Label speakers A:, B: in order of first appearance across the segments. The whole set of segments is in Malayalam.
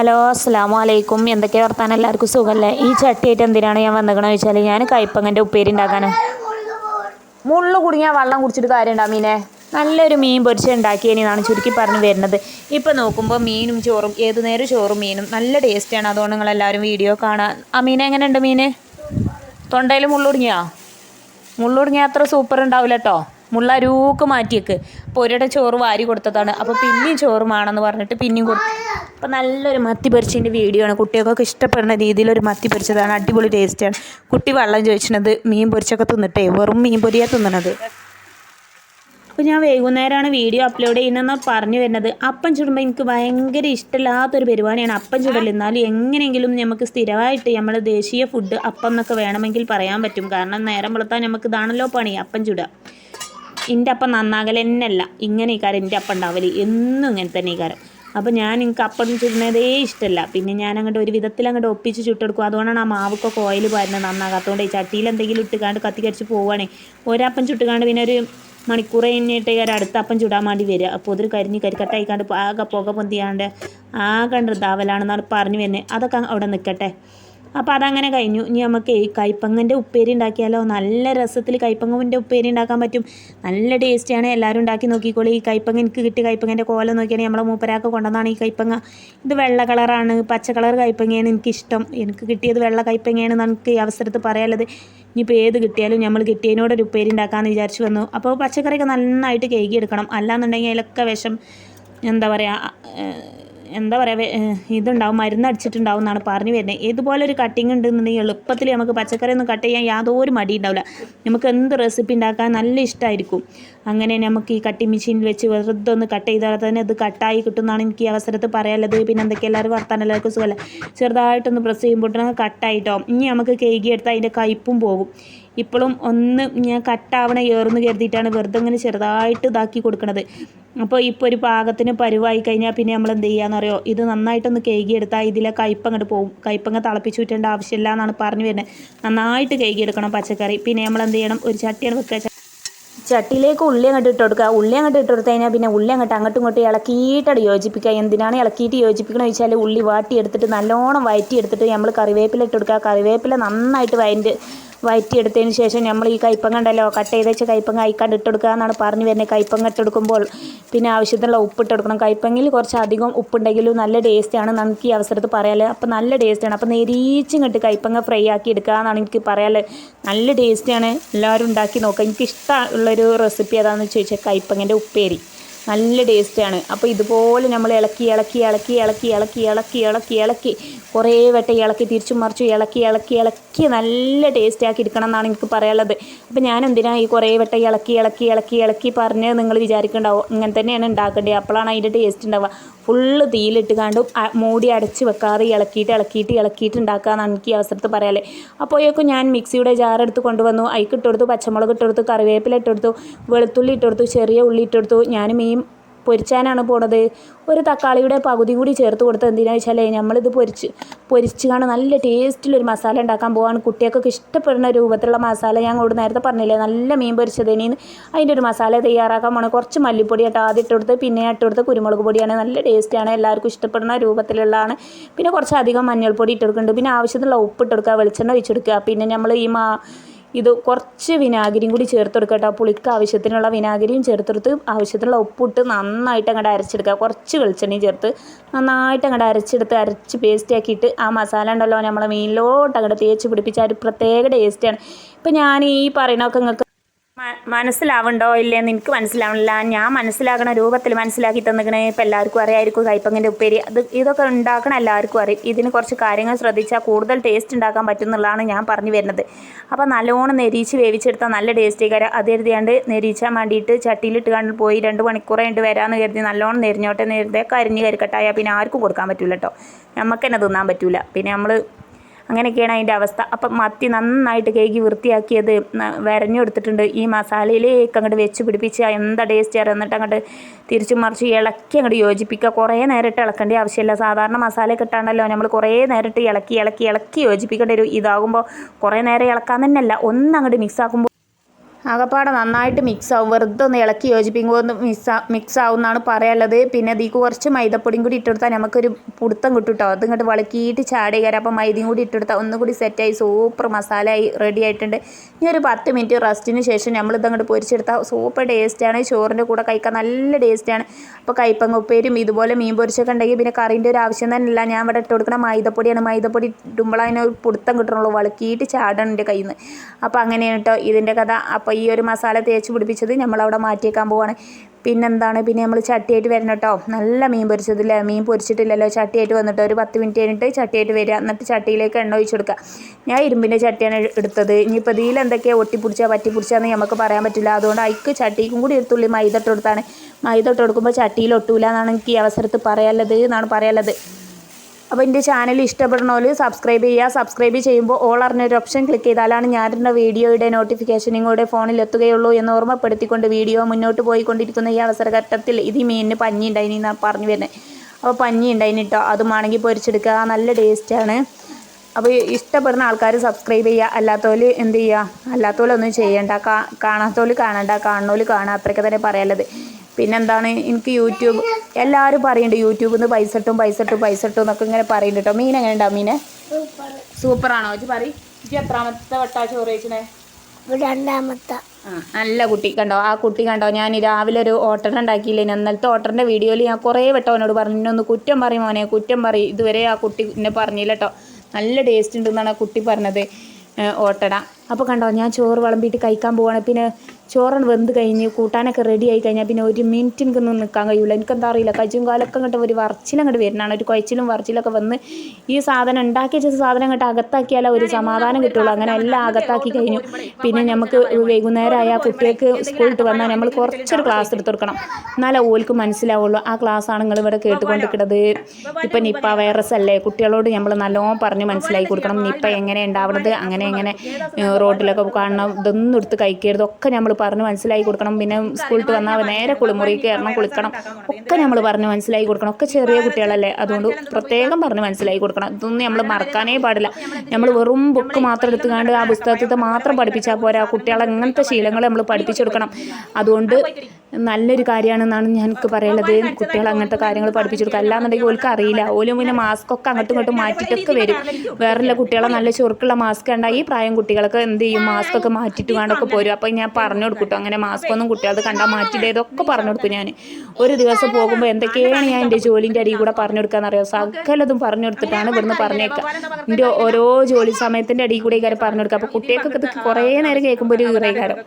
A: ഹലോ അസ്സാം വലൈക്കും എന്തൊക്കെ വർത്താനം? എല്ലാവർക്കും സുഖമല്ലേ ഈ ചട്ടിയായിട്ട് എന്തിനാണ് ഞാൻ വന്നേക്കണോ വെച്ചാൽ ഞാൻ കയ്പങ്ങന്റെ ഉപ്പേരി ഉണ്ടാക്കാനാണ് മുള്ളു കുടുങ്ങിയാൽ വെള്ളം കുടിച്ചിട്ട് കാര്യമുണ്ടോ മീനെ? നല്ലൊരു മീൻ പൊരിച്ച് ഉണ്ടാക്കിയതിനാണ് ചുരുക്കി പറഞ്ഞു വരുന്നത്. ഇപ്പോൾ നോക്കുമ്പോൾ മീനും ചോറും ഏതു നേരം ചോറും മീനും നല്ല ടേസ്റ്റാണ് അതുകൊണ്ട് നിങ്ങളെല്ലാവരും വീഡിയോ കാണാൻ ആ മീൻ എങ്ങനെയുണ്ട് മീൻ തൊണ്ടയിൽ മുള്ളുടുങ്ങിയാ മുള്ളുടുങ്ങിയാൽ അത്ര സൂപ്പർ ഉണ്ടാവില്ല കേട്ടോ മുള്ള രൂക്ക് മാറ്റിയേക്ക്. അപ്പോൾ ചോറ് വാരി കൊടുത്തതാണ്. അപ്പോൾ പിന്നെയും ചോറ് വേണമെന്ന് പറഞ്ഞിട്ട് പിന്നെയും കൊടുത്തു അപ്പോൾ നല്ലൊരു മത്തി പൊരിച്ചതിന്റെ വീഡിയോ ആണ്. കുട്ടികൾക്കൊക്കെ ഇഷ്ടപ്പെടുന്ന രീതിയിലൊരു മത്തി പൊരിച്ചതാണ്. അടിപൊളി ടേസ്റ്റാണ് കുട്ടി വെള്ളം ചോദിച്ചത് മീൻ പൊരിച്ചൊക്കെ തിന്നിട്ടേ? വെറും മീൻ പൊരിയാ തിന്നണത്? അപ്പോൾ ഞാൻ വൈകുന്നേരമാണ് വീഡിയോ അപ്ലോഡ് ചെയ്യുന്നതെന്ന് പറഞ്ഞു വരുന്നത്. അപ്പം ചുടുമ്പോൾ എനിക്ക് ഭയങ്കര ഇഷ്ടമില്ലാത്തൊരു പരിപാടിയാണ്. അപ്പം ചുടൽ എന്നാലും എങ്ങനെയെങ്കിലും നമുക്ക് സ്ഥിരമായിട്ട് നമ്മൾ ദേശീയ ഫുഡ് അപ്പം എന്നൊക്കെ വേണമെങ്കിൽ പറയാൻ പറ്റും. കാരണം നേരം വളർത്താൻ നമുക്ക് ഇതാണല്ലോ പണി. അപ്പം ചുടുക. എന്റെ അപ്പം നന്നാകലെന്നല്ല. ഇങ്ങനെ ഈ കാരം എന്റെ അപ്പം ഉണ്ടാവില്ല എന്നും ഇങ്ങനെ തന്നെ ഈ കാരം അപ്പോൾ ഞാൻ എനിക്ക് അപ്പം ചുടുന്നതേ ഇഷ്ടമല്ല പിന്നെ ഞാൻ അങ്ങോട്ട് ഒരു വിധത്തിൽ അങ്ങോട്ട് ഒപ്പിച്ച് ചുട്ടെടുക്കും. അതുകൊണ്ടാണ് ആ മാവൊക്കെ ഓയിൽ വരുന്നത് നന്നാകാത്തതുകൊണ്ട് ഈ ചട്ടിയിൽ എന്തെങ്കിലും ഇട്ടുകാണ്ട് കത്തി പോവുകയാണേ ഒരപ്പം ചുട്ടുകാണ്ട് പിന്നെ ഒരു മണിക്കൂർ കഴിഞ്ഞിട്ട് ഞാൻ അടുത്ത അപ്പം ചുടാൻ വേണ്ടി വരിക. അപ്പോൾ അതൊരു കരിഞ്ഞ് കരിക്കട്ടായിക്കാണ്ട് ആകെ പുക പൊന്തിയാണ്ട് ആകെ ഇതാവലാണെന്നാണ് പറഞ്ഞു വരുന്നത്. അതൊക്കെ അവിടെ നിൽക്കട്ടെ. അപ്പോൾ അതങ്ങനെ കഴിഞ്ഞു. ഇനി നമുക്ക് ഈ കൈപ്പങ്ങന്റെ ഉപ്പേരി ഉണ്ടാക്കിയാലോ? നല്ല രസത്തിൽ കൈപ്പങ്ങന്റെ ഉപ്പേരി ഉണ്ടാക്കാൻ പറ്റും. നല്ല ടേസ്റ്റിയാണ് എല്ലാവരും ഉണ്ടാക്കി നോക്കിക്കോളി. ഈ കൈപ്പങ്ങ എനിക്ക് കിട്ടിയ കൈപ്പങ്ങന്റെ കോല നോക്കിയാണെങ്കിൽ നമ്മളെ മൂപ്പരാക്ക് കൊണ്ടുവന്നാണ് ഈ കൈപ്പങ്ങ. ഇത് വെള്ള കളറാണ്. പച്ച കളർ കൈപ്പങ്ങയാണ് എനിക്കിഷ്ടം. എനിക്ക് കിട്ടിയത് വെള്ള കൈപ്പങ്ങയാണ് നമുക്ക് ഈ അവസരത്തിൽ പറയാനുള്ളത്. ഇനിയിപ്പോൾ ഏത് കിട്ടിയാലും നമ്മൾ കിട്ടിയതിനോടൊരു ഉപ്പേരി ഉണ്ടാക്കാമെന്ന് വിചാരിച്ചു വന്നു. അപ്പോൾ പച്ചക്കറിയൊക്കെ നന്നായിട്ട് കേകി എടുക്കണം അല്ലാന്നുണ്ടെങ്കിൽ അതിലൊക്കെ വിഷം എന്താ പറയുക എന്താ പറയുക ഇതുണ്ടാവും മരുന്ന് അടിച്ചിട്ടുണ്ടാവും എന്നാണ് പറഞ്ഞു വരുന്നത്. ഇതുപോലെ ഒരു കട്ടിങ് ഉണ്ടെന്നുണ്ടെങ്കിൽ എളുപ്പത്തിൽ നമുക്ക് പച്ചക്കറി ഒന്നും കട്ട് ചെയ്യാൻ യാതൊരു മടി ഉണ്ടാവില്ല. നമുക്ക് എന്ത് റെസിപ്പി ഉണ്ടാക്കാൻ നല്ല ഇഷ്ടമായിരിക്കും അങ്ങനെ നമുക്ക് ഈ കട്ടിങ് മെഷീനിൽ വെച്ച് വെറുതെ ഒന്ന് കട്ട് ചെയ്താൽ തന്നെ ഇത് കട്ടായി കിട്ടുമെന്നാണ് എനിക്ക് ഈ അവസരത്തിൽ പറയാനുള്ളത്. പിന്നെ എന്തൊക്കെ എല്ലാവരും വർത്താനം എല്ലാവർക്കും സുഖമല്ല? ചെറുതായിട്ടൊന്ന് പ്രസ് ചെയ്യുമ്പോഴത്തേനും കട്ടായിട്ടോ ഇനി നമുക്ക് കേകി എടുത്താൽ അതിന്റെ കയ്പും പോകും. ഇപ്പോഴും ഒന്ന് ഞാൻ കട്ടാവണ ഏറുന്ന് കരുതിയിട്ടാണ് വെറുതെ ഇങ്ങനെ ചെറുതായിട്ട് ഇതാക്കി കൊടുക്കുന്നത് അപ്പോൾ ഇപ്പോൾ ഒരു പാകത്തിന് പരുവായി കഴിഞ്ഞാൽ പിന്നെ നമ്മൾ എന്ത് ചെയ്യാന്ന് ഇത് നന്നായിട്ടൊന്ന് കഴുകിയെടുത്താൽ ഇതിലെ കയ്പ് അങ്ങോട്ട് പോകും കയ്പങ്ങ തിളപ്പിച്ച് വിട്ടേണ്ട ആവശ്യമില്ല എന്നാണ് പറഞ്ഞു വരുന്നത്. നന്നായിട്ട് കഴുകിയെടുക്കണം പച്ചക്കറി. പിന്നെ നമ്മൾ എന്ത് ചെയ്യണം? ഒരു ചട്ടിയാണ് വെക്കുക. ചട്ടിയിലേക്ക് ഉള്ളി അങ്ങോട്ട് ഇട്ട് കൊടുക്കുക. ഉള്ളി അങ്ങോട്ട് ഇട്ട് കൊടുത്തു കഴിഞ്ഞാൽ പിന്നെ ഉള്ളി അങ്ങോട്ട് അങ്ങോട്ടും ഇങ്ങോട്ടും ഇളക്കിയിട്ടത് യോജിപ്പിക്കുക. എന്തിനാണ് ഇളക്കിയിട്ട് യോജിപ്പിക്കണമെന്ന് വെച്ചാൽ ഉള്ളി വാട്ടി എടുത്തിട്ട് നല്ലോണം വയറ്റിയെടുത്തിട്ട് നമ്മൾ കറിവേപ്പില ഇട്ട് കൊടുക്കുക. കറിവേപ്പില നന്നായിട്ട് വയറ്റ് വയറ്റിയെടുത്തതിന് ശേഷം നമ്മൾ ഈ കൈപ്പങ്ങ ഉണ്ടല്ലോ കട്ട് ചെയ്ത് വെച്ച കൈപ്പങ്ങ അയക്കാണ്ട് ഇട്ടെടുക്കുക എന്നാണ് പറഞ്ഞു വരുന്നത്. കൈപ്പങ്ങ ഇട്ടെടുക്കുമ്പോൾ പിന്നെ ആവശ്യത്തിനുള്ള ഉപ്പ് ഇട്ടെടുക്കണം കൈപ്പങ്ങയിൽ കുറച്ച് അധികം ഉപ്പുണ്ടെങ്കിലും നല്ല ടേസ്റ്റാണ് നമുക്ക് ഈ അവസരത്ത് പറയാൽ. അപ്പോൾ നല്ല ടേസ്റ്റാണ് അപ്പോൾ നെരീച്ചിങ്ങോട്ട് കൈപ്പങ്ങ ഫ്രൈ ആക്കി എടുക്കുക എന്നാണ് എനിക്ക് പറയാൽ. നല്ല ടേസ്റ്റാണ് എല്ലാവരും ഉണ്ടാക്കി നോക്കുക എനിക്ക് ഇഷ്ടമുള്ളൊരു റെസിപ്പി ഏതാണെന്ന് ചോദിച്ചാൽ കൈപ്പങ്ങന്റെ ഉപ്പേരി. നല്ല ടേസ്റ്റാണ് അപ്പോൾ ഇതുപോലെ നമ്മൾ ഇളക്കി ഇളക്കി ഇളക്കി ഇളക്കി ഇളക്കി ഇളക്കി ഇളക്കി ഇളക്കി കുറേ വട്ടം ഇളക്കി തിരിച്ചും മറിച്ചും ഇളക്കി ഇളക്കി ഇളക്കി നല്ല ടേസ്റ്റ് ആക്കി എടുക്കണം എന്നാണ് എനിക്ക് പറയാനുള്ളത്. അപ്പോൾ ഞാൻ എന്തിനാണ് ഈ കുറേ വട്ടം ഇളക്കി ഇളക്കി ഇളക്കി ഇളക്കി പറഞ്ഞ് നിങ്ങൾ വിചാരിക്കുന്നുണ്ടാവും ഇങ്ങനെ തന്നെയാണ് ഉണ്ടാക്കേണ്ടത്. അപ്പോഴാണ് അതിന്റെ ടേസ്റ്റ് ഉണ്ടാവുക. ഫുള്ള് തീയിലിട്ട് കാണ്ടും മൂടി അടച്ച് വെക്കാതെ ഇളക്കിയിട്ട് ഇളക്കിയിട്ട് ഇളക്കിയിട്ട് ഉണ്ടാക്കാമെന്നാണ് എനിക്ക് ഈ അവസരത്ത് പറയാല്ലേ അപ്പോഴേക്കും ഞാൻ മിക്സിയുടെ ജാറെടുത്ത് കൊണ്ടുവന്നു. അയിക്കിട്ടെടുത്തു പച്ചമുളക് ഇട്ടെടുത്തു കറിവേപ്പില ഇട്ടെടുത്തു വെളുത്തുള്ളി ഇട്ടെടുത്തു ചെറിയ ഉള്ളി ഇട്ടെടുത്തു ഞാൻ മീൻ പൊരിച്ചാനാണ് പോണത്. ഒരു തക്കാളിയുടെ പകുതി കൂടി ചേർത്ത് കൊടുത്ത് എന്തിനാ വെച്ചാൽ നമ്മളിത് പൊരിച്ച് പൊരിച്ച് കാണാൻ നല്ല ടേസ്റ്റിലൊരു മസാല ഉണ്ടാക്കാൻ പോവാണ്. കുട്ടികൾക്കൊക്കെ ഇഷ്ടപ്പെടുന്ന രൂപത്തിലുള്ള മസാല ഞാൻ കൊണ്ട് നേരത്തെ പറഞ്ഞില്ലേ നല്ല മീൻ പൊരിച്ചതിന് അതിന്റെ ഒരു മസാല തയ്യാറാക്കാൻ പോകണം കുറച്ച് മല്ലിപ്പൊടി ആട്ടോ ആദ്യം ഇട്ട് കൊടുത്ത് പിന്നെ ഇട്ട് കൊടുത്ത് കുരുമുളക് പൊടിയാണ്. നല്ല ടേസ്റ്റാണ് എല്ലാവർക്കും ഇഷ്ടപ്പെടുന്ന രൂപത്തിലുള്ളതാണ്. പിന്നെ കുറച്ച് അധികം മഞ്ഞൾപ്പൊടി ഇട്ട് കൊടുക്കുന്നുണ്ട്. പിന്നെ ആവശ്യത്തിനുള്ള ഉപ്പ് ഇട്ട് കൊടുക്കുക വെളിച്ചെണ്ണ ഒഴിച്ചെടുക്കുക പിന്നെ നമ്മൾ ഈ മാ ഇത് കുറച്ച് വിനാഗിരിയും കൂടി ചേർത്ത് കൊടുക്കട്ടോ പുളിക്ക് ആവശ്യത്തിനുള്ള വിനാഗിരിയും ചേർത്തെടുത്ത് ആവശ്യത്തിനുള്ള ഉപ്പിട്ട് നന്നായിട്ട് അങ്ങോട്ട് അരച്ചെടുക്കുക. കുറച്ച് വെളിച്ചെണ്ണയും ചേർത്ത് നന്നായിട്ട് അങ്ങോട്ട് അരച്ചെടുത്ത് അരച്ച് പേസ്റ്റ് ആക്കിയിട്ട് ആ മസാല ഉണ്ടല്ലോ നമ്മളെ മീനിലോട്ട് അങ്ങോട്ട് തേച്ച് പിടിപ്പിച്ച ഒരു പ്രത്യേക ടേസ്റ്റാണ് ഇപ്പം ഞാൻ ഈ പറയുന്നതൊക്കെ നിങ്ങൾക്ക് മനസ്സിലാവുണ്ടോ ഇല്ലേന്ന് എനിക്ക് മനസ്സിലാവണില്ല ഞാൻ മനസ്സിലാക്കണ രൂപത്തിൽ മനസ്സിലാക്കി തന്നിക്കണേ. ഇപ്പം എല്ലാവർക്കും അറിയായിരിക്കും കൈപ്പങ്ങിന്റെ ഉപ്പേരി. അത് ഇതൊക്കെ ഉണ്ടാക്കണം എല്ലാവർക്കും അറിയും. ഇതിന് കുറച്ച് കാര്യങ്ങൾ ശ്രദ്ധിച്ചാൽ കൂടുതൽ ടേസ്റ്റ് ഉണ്ടാക്കാൻ പറ്റുന്നുള്ളതാണ് ഞാൻ പറഞ്ഞു വരുന്നത്. അപ്പോൾ നല്ലോണം നെരീച്ച് വേവിച്ചെടുത്താൽ നല്ല ടേസ്റ്റ് കയറാം അത് കരുതിയാണ്ട് നെരീച്ചാൻ വേണ്ടിയിട്ട് ചട്ടിയിലിട്ട് കണ്ട് പോയി രണ്ട് മണിക്കൂർ കഴിഞ്ഞിട്ട് വരാമെന്ന് കരുതി നല്ലോണം നെരിഞ്ഞോട്ടെ നേരത്തെ കരിഞ്ഞ് കരിക്കട്ടായാൽ പിന്നെ ആർക്കും കൊടുക്കാൻ പറ്റില്ല കേട്ടോ നമുക്ക് തന്നെ തിന്നാൻ പറ്റില്ല പിന്നെ നമ്മൾ അങ്ങനെയൊക്കെയാണ് അതിന്റെ അവസ്ഥ. അപ്പം മത്തി നന്നായിട്ട് കേക്ക് വൃത്തിയാക്കിയത് വരഞ്ഞെടുത്തിട്ടുണ്ട് ഈ മസാലയിലേക്ക് അങ്ങോട്ട് വെച്ച് പിടിപ്പിച്ച് എന്താ ടേസ്റ്റ് എന്നിട്ട് അങ്ങോട്ട് തിരിച്ചു മറിച്ച് ഇളക്കി അങ്ങോട്ട് യോജിപ്പിക്കുക. കുറേ നേരിട്ട് ഇളക്കേണ്ട ആവശ്യമില്ല. സാധാരണ മസാല കിട്ടാണല്ലോ നമ്മൾ കുറേ നേരിട്ട് ഇളക്കി ഇളക്കി ഇളക്കി യോജിപ്പിക്കേണ്ടി വരും ഇതാകുമ്പോൾ കുറേ നേരം ഇളക്കാൻ തന്നെയല്ല. ഒന്ന് അങ്ങോട്ട് മിക്സ് ആക്കുമ്പോൾ ആകപ്പാടെ നന്നായിട്ട് മിക്സ് ആവും. വെറുതെ ഒന്ന് ഇളക്കി യോജിപ്പിക്കുമ്പോൾ ഒന്ന് മിക്സ് മിക്സ് ആവും എന്നാണ് പറയാനുള്ളത്. പിന്നെ ഇതിക്ക് കുറച്ച് മൈദപ്പൊടിയും കൂടി ഇട്ടെടുത്താൽ നമുക്കൊരു പുടുത്തം കിട്ടും കേട്ടോ അത് ഇങ്ങോട്ട് വളക്കിയിട്ട് ചാടി കയറാം അപ്പോൾ മൈദയും കൂടി ഇട്ടെടുത്താൽ ഒന്നും കൂടി സെറ്റായി സൂപ്പർ മസാലയായി റെഡി ആയിട്ടുണ്ട്. ഇനി ഒരു പത്ത് മിനിറ്റ് റസ്റ്റിന് ശേഷം നമ്മൾ ഇതങ്ങോട്ട് പൊരിച്ചെടുത്താൽ സൂപ്പർ ടേസ്റ്റാണ് ചോറിന്റെ കൂടെ കഴിക്കാൻ നല്ല ടേസ്റ്റാണ് അപ്പോൾ കൈപ്പങ്ങ ഉപ്പേരും ഇതുപോലെ മീൻ പൊരിച്ചൊക്കെ ഉണ്ടെങ്കിൽ പിന്നെ കറിന്റെ ഒരു ആവശ്യം തന്നെ ഇല്ല. ഞാൻ ഇവിടെ ഇട്ട് മൈദപ്പൊടിയാണ്. മൈദപ്പൊടി ഇടുമ്പോൾ അതിനൊരു പുടുത്തം കിട്ടണുള്ളൂ. വളക്കിയിട്ട് ചാടണം എന്റെ കയ്യിൽ നിന്ന് അപ്പോൾ അങ്ങനെയാണ് കേട്ടോ ഇതിന്റെ കഥ. അപ്പോൾ ഈ ഒരു മസാല തേച്ച് പിടിപ്പിച്ചത് നമ്മളവിടെ മാറ്റിയേക്കാൻ പോവാണ്. പിന്നെന്താണ്? പിന്നെ നമ്മൾ ചട്ടിയായിട്ട് വരണം കേട്ടോ നല്ല മീൻ പൊരിച്ചതില്ലേ? മീൻ പൊരിച്ചിട്ടില്ലല്ലോ. ചട്ടിയായിട്ട് വന്നിട്ട് ഒരു പത്ത് മിനിറ്റ് കഴിഞ്ഞിട്ട് ചട്ടിയായിട്ട് വരിക. എന്നിട്ട് ചട്ടിയിലേക്ക് എണ്ണ ഒഴിച്ച് കൊടുക്കുക. ഞാൻ ഇരുമ്പിന്റെ ചട്ടിയാണ് എടുത്തത്. ഇനിയിപ്പോൾ ഇതിൽ എന്തൊക്കെയാണ് ഒട്ടിപ്പിടിച്ചാൽ പറ്റിപ്പിടിച്ചാന്ന് നമുക്ക് പറയാൻ പറ്റില്ല. അതുകൊണ്ട് അയക്ക് ചട്ടിക്കും കൂടി എടുത്തുള്ളി മൈദ ഇട്ട് മൈദ കൊടുക്കുമ്പോൾ ചട്ടിയിൽ ഒട്ടൂല എന്നാണ് എനിക്ക് ഈ അവസരത്ത് പറയാനുള്ളത് എന്നാണ് പറയാനുള്ളത്. അപ്പോൾ എന്റെ ചാനൽ ഇഷ്ടപ്പെടുന്നവർ സബ്സ്ക്രൈബ് ചെയ്യുക സബ്സ്ക്രൈബ് ചെയ്യുമ്പോൾ ഓൾ അറിഞ്ഞൊരു ഓപ്ഷൻ ക്ലിക്ക് ചെയ്താലാണ് ഞാനിടുന്ന വീഡിയോയുടെ നോട്ടിഫിക്കേഷൻ നിങ്ങളുടെ ഫോണിൽ എത്തുകയുള്ളൂ എന്ന് ഓർമ്മപ്പെടുത്തിക്കൊണ്ട് വീഡിയോ മുന്നോട്ട് പോയിക്കൊണ്ടിരിക്കുന്ന ഈ അവസരഘട്ടത്തിൽ ഇത് മീനിന് പഞ്ഞി ഉണ്ടായിനി എന്നാണ് പറഞ്ഞു വരുന്നത് അപ്പോൾ പഞ്ഞി ഉണ്ടായിന് കേട്ടോ അതുമാണെങ്കിൽ പൊരിച്ചെടുക്കുക. നല്ല ടേസ്റ്റാണ് അപ്പോൾ ഇഷ്ടപ്പെടുന്ന ആൾക്കാർ സബ്സ്ക്രൈബ് ചെയ്യുക അല്ലാത്തവർ എന്ത് ചെയ്യുക അല്ലാത്തവരൊന്നും ചെയ്യണ്ട. കാ കാണാത്തവർ കാണണ്ട. കാണുന്നവർ കാണുക അത്രയ്ക്ക് തന്നെ പറയാനുള്ളത്. പിന്നെന്താണ്? എനിക്ക് യൂട്യൂബ് എല്ലാവരും പറയുന്നുണ്ട് യൂട്യൂബിൽ നിന്ന് പൈസ ഇട്ടും പൈസ ഇട്ടും പൈസ ഇട്ടും എന്നൊക്കെ ഇങ്ങനെ പറയുന്നുണ്ട് കേട്ടോ മീൻ എങ്ങനെ ഉണ്ടാവും മീനെ? സൂപ്പറാണോ? ഇജ്ജ് പറ ഇജ്ജ് എത്രാമത്തെ വട്ടാ ചോറ് കഴിച്ചണേ?
B: രണ്ടാമത്തെ.
A: ആ നല്ല കുട്ടി കണ്ടോ? ആ കുട്ടി കണ്ടോ? ഞാൻ രാവിലെ ഒരു ഓട്ടർ ഉണ്ടാക്കിയില്ലേ? അന്നലത്തെ ഓട്ടറിന്റെ വീഡിയോയിൽ ഞാൻ കുറേ വട്ടം അവനോട് പറഞ്ഞു ഒന്ന് കുറ്റം പറയും മോനെ കുറ്റം പറയും. ഇതുവരെ ആ കുട്ടി എന്നെ പറഞ്ഞില്ല കേട്ടോ നല്ല ടേസ്റ്റ് ഉണ്ടെന്നാണ് ആ കുട്ടി പറഞ്ഞത് ഓട്ടട. അപ്പോൾ കണ്ടോ? ഞാൻ ചോറ് വിളമ്പിയിട്ട് കഴിക്കാൻ പോവാണ്. പിന്നെ ചോറണ് വെന്ത് കഴിഞ്ഞ് കൂട്ടാനൊക്കെ റെഡി ആയി കഴിഞ്ഞാൽ പിന്നെ ഒരു മിനിറ്റ് എനിക്കൊന്നും നിൽക്കാൻ കഴിയില്ല എനിക്കെന്താ അറിയില്ല. കജും കാലൊക്കെ അങ്ങോട്ട് ഒരു വറച്ചിലങ്ങോട്ട് വരുന്നതാണ്. ഒരു കുഴച്ചിലും വറച്ചിലൊക്കെ വന്ന് ഈ സാധനം ഉണ്ടാക്കി വെച്ച സാധനം അങ്ങോട്ട് അകത്താക്കിയാലേ ഒരു സമാധാനം കിട്ടുള്ളൂ. അങ്ങനെ എല്ലാം അകത്താക്കി കഴിഞ്ഞു. പിന്നെ നമുക്ക് വൈകുന്നേരമായ കുട്ടികൾക്ക് സ്കൂളിട്ട് വന്നാൽ നമ്മൾ കുറച്ചൊരു ക്ലാസ് എടുത്ത് കൊടുക്കണം. എന്നാലേ ഓൽക്ക് മനസ്സിലാവുള്ളൂ. ആ ക്ലാസ്സാണ് നിങ്ങൾ ഇവിടെ കേട്ടുകൊണ്ടിരിക്കുന്നത് ഇപ്പം നിപ്പ വൈറസ് അല്ലേ? കുട്ടികളോട് നമ്മൾ നല്ലോണം പറഞ്ഞ് മനസ്സിലാക്കി കൊടുക്കണം. നിപ്പ എങ്ങനെ ഉണ്ടാവണത്? അങ്ങനെ എങ്ങനെ റോഡിലൊക്കെ കാണണം. ഇതൊന്നും എടുത്ത് കഴിക്കരുത്. ഒക്കെ നമ്മൾ പറഞ്ഞ് മനസ്സിലാക്കി കൊടുക്കണം. പിന്നെ സ്കൂളിട്ട് വന്നാൽ നേരെ കുളിമുറി കയറണം കുളിക്കണം. ഒക്കെ നമ്മൾ പറഞ്ഞ് മനസ്സിലാക്കി കൊടുക്കണം. ഒക്കെ ചെറിയ കുട്ടികളല്ലേ. അതുകൊണ്ട് പ്രത്യേകം പറഞ്ഞ് മനസ്സിലാക്കി കൊടുക്കണം. ഇതൊന്നും നമ്മൾ മറക്കാനേ പാടില്ല. നമ്മൾ വെറും ബുക്ക് മാത്രം എടുത്തുകൊണ്ട് ആ പുസ്തകത്തെ മാത്രം പഠിപ്പിച്ചാൽ പോരാ. കുട്ടികളെ അങ്ങനത്തെ ശീലങ്ങൾ നമ്മൾ പഠിപ്പിച്ചു കൊടുക്കണം അതുകൊണ്ട് നല്ലൊരു കാര്യമാണെന്നാണ് ഞങ്ങൾക്ക് പറയുന്നത് കുട്ടികൾ അങ്ങനത്തെ കാര്യങ്ങൾ പഠിപ്പിച്ചു കൊടുക്കുക അല്ലാന്നുണ്ടെങ്കിൽ ഓൾക്ക് അറിയില്ല. ഓലും പിന്നെ മാസ്ക് ഒക്കെ അങ്ങോട്ടും ഇങ്ങോട്ടും മാറ്റിയിട്ടൊക്കെ വരും. വേറെയുള്ള കുട്ടികളെ നല്ല ചുരുക്കുള്ള മാസ്ക് ഉണ്ടായി. ഈ പ്രായം കുട്ടികളൊക്കെ എന്ത് ചെയ്യും? മാസ്ക് ഒക്കെ മാറ്റിയിട്ട് വേണ്ടൊക്കെ പോരും അപ്പോൾ ഞാൻ പറഞ്ഞു കൊടുക്കും അങ്ങനെ മാസ്ക് ഒന്നും കുട്ടികളത് കണ്ടാൽ മാറ്റിയിട്ട് ഇതൊക്കെ പറഞ്ഞു കൊടുക്കും ഞാൻ. ഒരു ദിവസം പോകുമ്പോൾ എന്തൊക്കെയാണ് ഞാൻ എന്റെ ജോലിന്റെ അടിയിൽ കൂടെ പറഞ്ഞു കൊടുക്കാന്നറിയോ സകലതും പറഞ്ഞു കൊടുത്തിട്ടാണ് ഇവിടുന്ന് പറഞ്ഞേക്കുക എന്റെ ഓരോ ജോലി സമയത്തിന്റെ അടിയിൽ കൂടെ ഇക്കാരം പറഞ്ഞു കൊടുക്കുക അപ്പോൾ കുട്ടികൾക്കൊക്കെ ഇത് കുറേ നേരം കേൾക്കുമ്പോൾ ഒരു ഇറേകാരം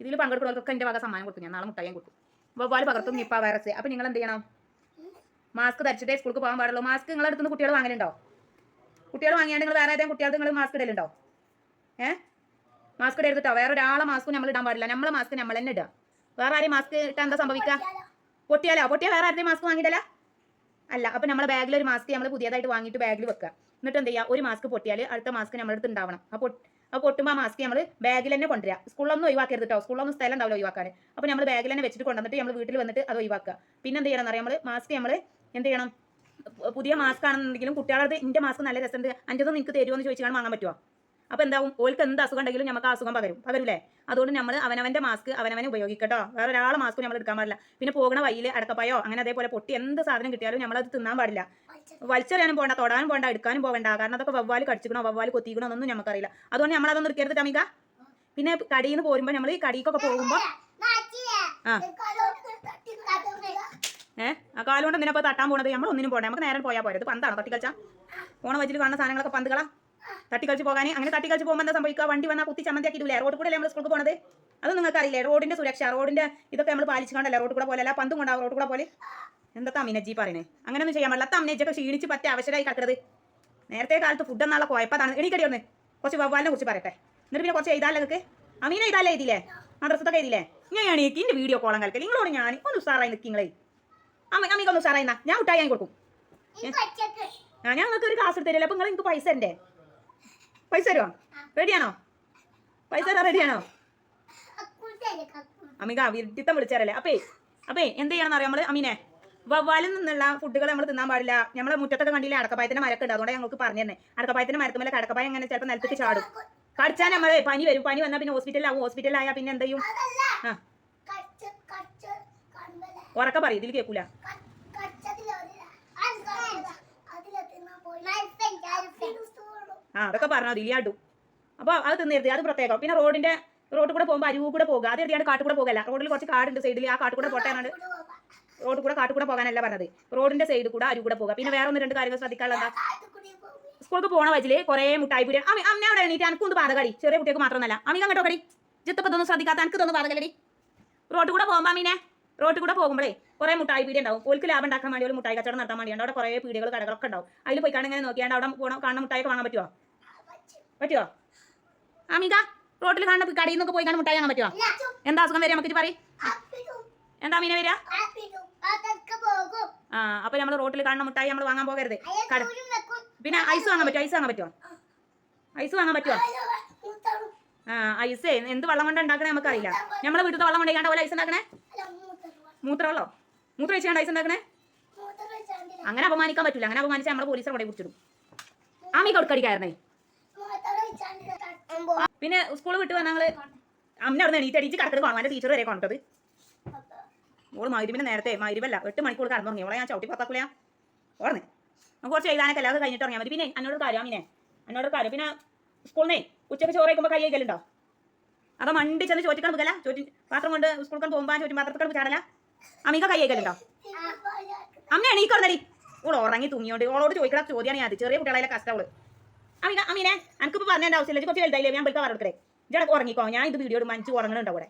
A: ഇതിൽ പങ്കെടുക്കുന്നവർക്കൊക്കെ എന്റെ വക സമ്മാനം കൊടുക്കും ഞാൻ. നാളെ മുട്ടായും കൊടുക്കും വവ്വാൽ പകർത്തും നിപ്പ വൈറസ് അപ്പോൾ നിങ്ങൾ എന്ത് ചെയ്യണം? മാസ്ക് ധരിച്ചിട്ടേ സ്കൂൾക്ക് പോകാൻ പാടുള്ളൂ. മാസ്ക് നിങ്ങളെടുത്തുനിന്ന് കുട്ടികൾ വാങ്ങലുണ്ടോ? കുട്ടികൾ വാങ്ങിയാണ്ട് നിങ്ങൾ വേറെ ഏതെങ്കിലും കുട്ടികൾ നിങ്ങൾ മാസ്ക് ഇടലുണ്ടോ? ഏ? മാസ്ക് ഇടരുതിട്ടോ വേറെ ഒരാളെ മാസ്ക് നമ്മൾ ഇടാൻ പാടില്ല. നമ്മളെ മാസ്ക് നമ്മൾ തന്നെ ഇടുക വേറെ ആരെയും മാസ്ക് ഇട്ടാൽ എന്താ സംഭവിക്കുക പൊട്ടിയാലോ? പൊട്ടിയാൽ വേറെ ആരുടെയും മാസ്ക് വാങ്ങിയിട്ടല്ല? അല്ല അപ്പം നമ്മളെ ബാഗിൽ ഒരു മാസ്ക് നമ്മൾ പുതിയതായിട്ട് വാങ്ങിയിട്ട് ബാഗിൽ വെക്കുക എന്നിട്ട് എന്ത് ചെയ്യുക ഒരു മാസ്ക് പൊട്ടിയാൽ അടുത്ത മാസ്ക് നമ്മുടെ അടുത്ത് ഉണ്ടാവണം ആ അപ്പൊ ആ പൊട്ടുമ്പോൾ ആ മാസ്ക് നമ്മൾ ബാഗിൽ തന്നെ കൊണ്ടുവരിക സ്കൂളിലൊന്നും ഒഴിവാക്കരുത് കേട്ടോ സ്കൂളിലൊന്നും സ്ഥലം ഉണ്ടാവില്ല ഒഴിവാക്കാൻ അപ്പോൾ നമ്മൾ ബാഗിൽ തന്നെ വെച്ചിട്ട് കൊണ്ടുവന്നിട്ട് നമ്മൾ വീട്ടിൽ വന്നിട്ട് അത് ഒഴിവാക്കുക പിന്നെ എന്ത് ചെയ്യണം അറിയാം നമ്മൾ മാസ്ക് നമ്മൾ എന്ത് ചെയ്യണം? പുതിയ മാസ്ക് ആണെന്നുണ്ടെങ്കിലും കുട്ടികളുടെ എന്റെ മാസ്ക് നല്ല രസമുണ്ട്. അഞ്ചൊന്നും നിങ്ങൾക്ക് തരുമോ എന്ന് ചോദിച്ചാൽ വാങ്ങാൻ പറ്റുമോ അപ്പോൾ എന്താവും? ഓൾക്ക് എന്ത് അസുഖം ഉണ്ടെങ്കിലും നമുക്ക് ആ അസുഖം പകരും. പകരൂലേ? അതുകൊണ്ട് നമ്മൾ അവനവന്റെ മാസ്ക് അവനവനെ ഉപയോഗിക്കട്ടോ. വേറെ ഒരാളെ മാസ്ക് നമ്മൾ എടുക്കാൻ പാടില്ല. പിന്നെ പോകുന്ന വയ്യിൽ അടക്കപ്പായോ അങ്ങനെ അതേപോലെ പൊട്ടി എന്ത് സാധനം കിട്ടിയാലും നമ്മളത് തിന്നാൻ പാടില്ല. വലിച്ചെറിയാനും പോകണ്ട തൊടാനും പോകണ്ട എടുക്കാനും പോകണ്ട കാരണം അതൊക്കെ വവ്വാൽ കടിച്ചിക്കണോ വവ്വാൽ കൊത്തിക്കണോ എന്നൊന്നും നമുക്കറിയില്ല അതുകൊണ്ട് നമ്മളതൊന്നും എടുക്കരുത് ടമിക പിന്നെ കടിയിൽ നിന്ന് പോരുമ്പോൾ നമ്മൾ ഈ കടിക്കൊക്കെ പോകുമ്പോൾ ആ. ഏഹ് ആ കാലുകൊണ്ട് എന്തിനാ തട്ടാൻ പോണത്? നമ്മൾ ഒന്നിനും പോകണ്ട നമുക്ക് നേരെ പോയാൽ പോരത് പന്താണ്? തട്ടിക്കളിച്ചാൽ തട്ടിക്കളിച്ചാ പോണ വച്ചിൽ കാണുന്ന സാധനങ്ങളൊക്കെ പന്തുകളാ? തട്ടിക്കളിച്ച് പോകാൻ അങ്ങനെ തട്ടിക്കളിച്ച് പോകുമ്പോൾ എന്താ സംഭവിക്കുക? വണ്ടി വന്നാൽ കുത്തി ചമ്മന്തിയാക്കിയിട്ടില്ല റോഡ് കൂടെ നമ്മൾ സ്കൂൾക്ക് പോണത്? അത് നിങ്ങൾക്ക് അറിയില്ലേ? റോഡിന്റെ സുരക്ഷ റോഡിന്റെ ഇതൊക്കെ നമ്മൾ പാലിച്ചുകൊണ്ടല്ലേ റോഡ് കൂടെ പോലെ അല്ല പന്തും കൊണ്ടാവും റോഡ് കൂടെ പോലെ എന്താ അമിനജി പറയുന്നത് അങ്ങനെയൊന്നും ചെയ്യാൻ പാടില്ല. ഒക്കെ ക്ഷീണിച്ച് പറ്റി അവശരായി കിടക്കരുത് നേരത്തെ കാലത്ത് ഫുഡ് എന്നുള്ള കുഴപ്പതാണ്. എനിക്കടി ഒന്ന്. കുറച്ച് വവ്വാലിനെ കുറിച്ച് പറയട്ടെ. എന്നിട്ട് പിന്നെ കുറച്ച് എഴുതാല്ലേ നിങ്ങൾക്ക് അമീന എഴുതാല്ലേ എഴുതില്ലേ മദ്രസത്തൊക്കെ എഴുതിയില്ലേ? ഞാൻ ഇന്റെ വീഡിയോ കോളം കളിക്കൽ നിങ്ങളോട് ഞാൻ ഒന്ന് ഉസാറായി നിൽക്കിങ്ങളെ. അമ്മ അമ്മയ്ക്ക് ഒന്ന് ഉസാറായി ഞാൻ ഉട്ടായി ഞാൻ കൊടുക്കും ഞാൻ നിങ്ങൾക്ക് ഒരു ക്ലാസ് എടുത്ത് തരില്ല? അപ്പം നിങ്ങൾ നിങ്ങൾക്ക് പൈസ എന്റെ പൈസ തരുമോ റെഡിയാണോ പൈസ തരാൻ റെഡിയാണോ അമിക വിരുദ്ധം വിളിച്ചാരല്ലേ? അപ്പേ അപ്പേ എന്ത് ചെയ്യണമെന്ന് അറിയാം നമ്മൾ? അമീനെ വവ്വാലിൽ നിന്നുള്ള ഫുഡുകൾ നമ്മൾ തിന്നാൻ പാടില്ല. നമ്മളെ മുറ്റത്തൊക്കെ കണ്ടില്ലേ അടക്കപ്പായത്തിന്റെ മരക്ക് ഉണ്ട് അതുകൊണ്ട് ഞങ്ങൾക്ക് പറഞ്ഞു തന്നെ അടക്കപ്പായത്തിന്റെ മരത്തുമല്ല കടക്കപ്പായ എങ്ങനെ ചിലപ്പോൾ നിലത്തേക്ക് ചാടും.
C: കടിച്ചാൽ നമ്മളെ പനി വരും. പനി വന്നാൽ പിന്നെ ഹോസ്പിറ്റലിലാവും. ഹോസ്പിറ്റലിലായാൽ പിന്നെ എന്ത് ചെയ്യും? ആ. ഉറക്കെ പറയും ഇതിൽ കേൾക്കൂല
B: പോയി.
C: ആ അതൊക്കെ പറഞ്ഞു ഇതിലാട്ടു അപ്പോൾ അത് തിന്നരുത് അത് പ്രത്യേകം. പിന്നെ റോഡിന്റെ റോഡിൽ കൂടെ പോകുമ്പോൾ അരുവ് കൂടെ പോകുക അത് എഴുതിയാണ് കാട്ടിൽ കൂടെ പോകല്ല. റോഡിൽ കുറച്ച് കാടുണ്ട് സൈഡിൽ ആ കാട്ടിൽ കൂടെ പൊട്ടാനാണ് റോഡിൽ കൂടെ കാട്ടിൽ കൂടെ പോകാനല്ല പറഞ്ഞത്. റോഡിന്റെ സൈഡ് കൂടെ അരുവ് കൂടെ പോകുക പിന്നെ വേറെ ഒന്ന് രണ്ട് കാര്യങ്ങൾ ശ്രദ്ധിക്കാനുള്ള എന്താ? സ്കൂൾക്ക് പോണ വച്ചിൽ കുറേ മുട്ടായി പുരി. അമ്മ അമ്മ അവിടെ എണീറ്റ് എനിക്കൊന്ന് പാതകടി ചെറിയ കുട്ടികൾക്ക് മാത്രമല്ല അമ്മ അങ്ങോട്ടോ കടി ജിത്തപ്പൊന്നും ശ്രദ്ധിക്കാത്ത എനിക്ക് തോന്നുന്നു പാതകളടി റോഡിൽ കൂടെ പോകുമ്പോൾ അമ്മീനെ റോഡിൽ കൂടെ പോകുമ്പോഴേ കുറേ മുട്ടായി പീടി ഉണ്ടാവും. ഓൽക്ക് ലാഭം ഉണ്ടാക്കാൻ വേണ്ടി ഒരു മുട്ടായി കച്ചവടം നടത്താൻ വേണ്ടിയാണ് അവിടെ കുറേ പീടികൾ കടകളൊക്കെ ഉണ്ടാവും. അതിൽ പോയി കാണാൻ നോക്കിയാണ്ട് അവിടെ പോകണം കാണുന്ന മുട്ടായി വാങ്ങാൻ പറ്റുമോ പറ്റുമോ അമിത റോട്ടിൽ കാണുന്ന കടയിൽ നിന്നൊക്കെ പോയി കാണാൻ മുട്ടായി വാങ്ങാൻ പറ്റുമോ എന്താ അസുഖം വരിക നമുക്ക് പറയും. എന്താ മീനെ വരിക? ആ അപ്പൊ നമ്മൾ റോട്ടിൽ കാണുന്ന മുട്ടായി നമ്മൾ വാങ്ങാൻ പോകരുത്. കട പിന്നെ ഐസ് വാങ്ങാൻ പറ്റുമോ ഐസ് വാങ്ങാൻ പറ്റുമോ ഐസ് വാങ്ങാൻ പറ്റുമോ ആ ഐസ് എന്ത് വെള്ളം കൊണ്ട് ഉണ്ടാക്കണേ നമുക്കറിയില്ല. നമ്മളെ വീട്ടിൽ വെള്ളം കൊണ്ടേക്കാണ്ട് പോലെ ഐസ് ഉണ്ടാക്കണേ? മൂത്രമുള്ളോ മൂത്രം വെച്ചാണ്ട് ഐസ് ഉണ്ടാക്കണേ അങ്ങനെ അപമാനിക്കാൻ പറ്റില്ല അങ്ങനെ അപമാനിച്ചാൽ നമ്മളെ പോലീസിനെ കൊണ്ടേ കുടിച്ചിടും ആമി കൊടുക്കടിക്കായിരുന്നേ പിന്നെ സ്കൂൾ വിട്ട് വന്ന ഞങ്ങൾ അമ്മ അവിടെ എണീറ്റ് അടിച്ച് കടക്കട് കാണും. എന്റെ ടീച്ചർ വരെ കൊണ്ടത് ഓൾ മൈരുവിനെ നേരത്തെ മൈരുവല്ല എട്ട് മണിക്കൂർ കടന്നുറങ്ങി. ഓളെ ഞാൻ ചവിട്ടി പത്താക്കൂല ഓർന്ന് നമുക്ക് കുറച്ച് എഴുതാനൊക്കെ അല്ലാതെ കഴിഞ്ഞിട്ട് ഇറങ്ങിയാൽ മതി. പിന്നെ എന്നോട് കാര്യം അമ്മീനെ. എന്നോട് കാര്യം. പിന്നെ സ്കൂളിനെ ഉച്ചയ്ക്ക് ഉച്ചയ്ക്ക് ചോറ് കഴിക്കുമ്പോൾ കൈ കഴിക്കലുണ്ടോ അതോ മണ്ടി ചെന്ന് ചോറ്റിക്കാൻ വെക്കല ചോറ്റി പാത്രം കൊണ്ട് സ്കൂളിൽ പോകുമ്പോൾ ചോറ്റി പാത്രത്തിൽ ചാടല? അമ്മീക്ക കൈ കഴിക്കലുണ്ടോ അമ്മ എണീക്കറി ഓൾ ഉറങ്ങി തൂങ്ങിയോണ്ട്. ഓളോട് ചോദിക്കണ ചോദ്യമാണ് ഞാൻ ചെറിയ കുട്ടികളെ കഷ്ടം അവൾ അമീന എനിക്കിപ്പോൾ പറഞ്ഞതിന്റെ ആവശ്യമില്ല. കുറച്ച് വലുതായില്ലേ? ഞാൻ വിളിക്കാൻ പറഞ്ഞേ ഇജടക്ക് ഉറങ്ങിക്കോ. ഞാൻ ഇത് വീഡിയോ മഞ്ഞ് ഉറങ്ങണുണ്ടോ അവിടെ?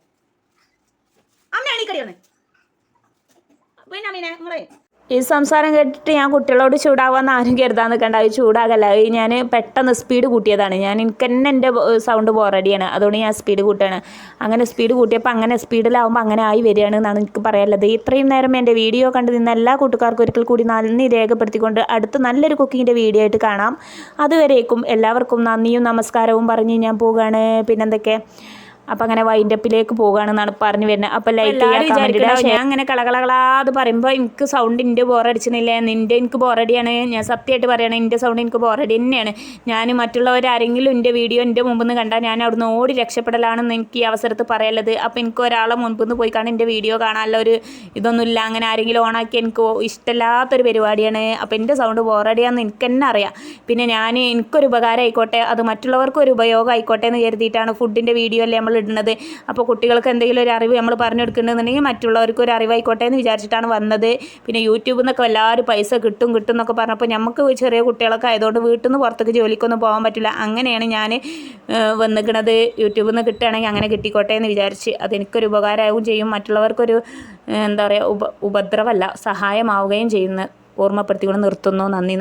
C: അമ്മ എണീക്കടി ഒന്ന്. പിന്നെ അമീനെ നിങ്ങളെ
A: ഈ സംസാരം കേട്ടിട്ട് ഞാൻ കുട്ടികളോട് ചൂടാവാന്ന് ആരും കരുതാൻ നിൽക്കണ്ട അത് ചൂടാകല്ല. ഞാൻ പെട്ടെന്ന് സ്പീഡ് കൂട്ടിയതാണ്. ഞാൻ എനിക്ക് തന്നെ എന്റെ സൗണ്ട് ബോറടിയാണ് അതുകൊണ്ട് ഞാൻ സ്പീഡ് കൂട്ടുകയാണ്. അങ്ങനെ സ്പീഡ് കൂട്ടിയപ്പോൾ അങ്ങനെ സ്പീഡിലാവുമ്പോൾ അങ്ങനെ ആയി വരികയാണ് എന്നാണ് എനിക്ക് പറയാനുള്ളത്. ഇത്രയും നേരം എന്റെ വീഡിയോ കണ്ടു നിന്ന് എല്ലാ കൂട്ടുകാർക്കും ഒരിക്കൽ കൂടി നന്ദി രേഖപ്പെടുത്തിക്കൊണ്ട് അടുത്ത നല്ലൊരു കുക്കിങ്ങിന്റെ വീഡിയോ ആയിട്ട് കാണാം. അതുവരേക്കും എല്ലാവർക്കും നന്ദിയും നമസ്കാരവും പറഞ്ഞ് ഞാൻ പോവുകയാണ്. പിന്നെന്തൊക്കെ? അപ്പം അങ്ങനെ വൈൻഡപ്പിലേക്ക് പോകുകയാണെന്നാണ് പറഞ്ഞു വരുന്നത്. അപ്പം ലൈക്ക്. ഞാൻ അങ്ങനെ കളകളകളാത് പറയുമ്പോൾ എനിക്ക് സൗണ്ട് എന്റെ ബോറടിച്ചില്ല നിന്റെ എനിക്ക് ബോറടിയാണ് ഞാൻ സത്യമായിട്ട് പറയണേ എന്റെ സൗണ്ട് എനിക്ക് ബോറടി തന്നെയാണ്. ഞാൻ മറ്റുള്ളവരാരെങ്കിലും എന്റെ വീഡിയോ എന്റെ മുമ്പിൽ നിന്ന് കണ്ടാൽ ഞാൻ അവിടുന്ന് ഓടി രക്ഷപ്പെടലാണെന്ന് എനിക്ക് ഈ അവസരത്ത് പറയാനുള്ളത്. അപ്പോൾ എനിക്ക് ഒരാളെ മുൻപ് നിന്ന് പോയി കാണാൻ എന്റെ വീഡിയോ കാണാനുള്ള ഒരു ഇതൊന്നുമില്ല. അങ്ങനെ ആരെങ്കിലും ഓണാക്കി എനിക്ക് ഇഷ്ടമില്ലാത്തൊരു പരിപാടിയാണ്. അപ്പോൾ എന്റെ സൗണ്ട് ബോറടിയാന്ന് എനിക്ക് തന്നെ അറിയാം. പിന്നെ ഞാൻ എനിക്കൊരു ഉപകാരം ആയിക്കോട്ടെ അത് മറ്റുള്ളവർക്കും ഒരു ഉപയോഗം ആയിക്കോട്ടെ എന്ന് കരുതിയിട്ടാണ് ഫുഡിന്റെ വീഡിയോ അല്ലേ നമ്മൾ ഇടുന്നത് അപ്പോൾ കുട്ടികൾക്ക് എന്തെങ്കിലും ഒരു അറിവ് നമ്മൾ പറഞ്ഞു കൊടുക്കുന്നുണ്ടെന്നുണ്ടെങ്കിൽ മറ്റുള്ളവർക്ക് ഒരു അറിവായിക്കോട്ടെ എന്ന് വിചാരിച്ചിട്ടാണ് വന്നത്. പിന്നെ യൂട്യൂബിൽ നിന്നൊക്കെ എല്ലാവരും പൈസ കിട്ടും കിട്ടും എന്നൊക്കെ പറഞ്ഞപ്പോൾ നമുക്ക് ചെറിയ കുട്ടികളൊക്കെ ആയതുകൊണ്ട് വീട്ടിൽ നിന്ന് പുറത്തേക്ക് ജോലിക്കൊന്നും പോകാൻ പറ്റില്ല. അങ്ങനെയാണ് ഞാൻ വന്നിക്കണത്. യൂട്യൂബിൽ നിന്ന് കിട്ടുകയാണെങ്കിൽ അങ്ങനെ കിട്ടിക്കോട്ടെ എന്ന് വിചാരിച്ച് അതെനിക്കൊരു ഉപകാരമാവുകയും ചെയ്യും. മറ്റുള്ളവർക്കൊരു എന്താ പറയുക ഉപ ഉപദ്രവമല്ല സഹായമാവുകയും ചെയ്യുന്ന. ഓർമ്മപ്പെടുത്തിക്കൊണ്ട് നിർത്തുന്നു. നന്ദി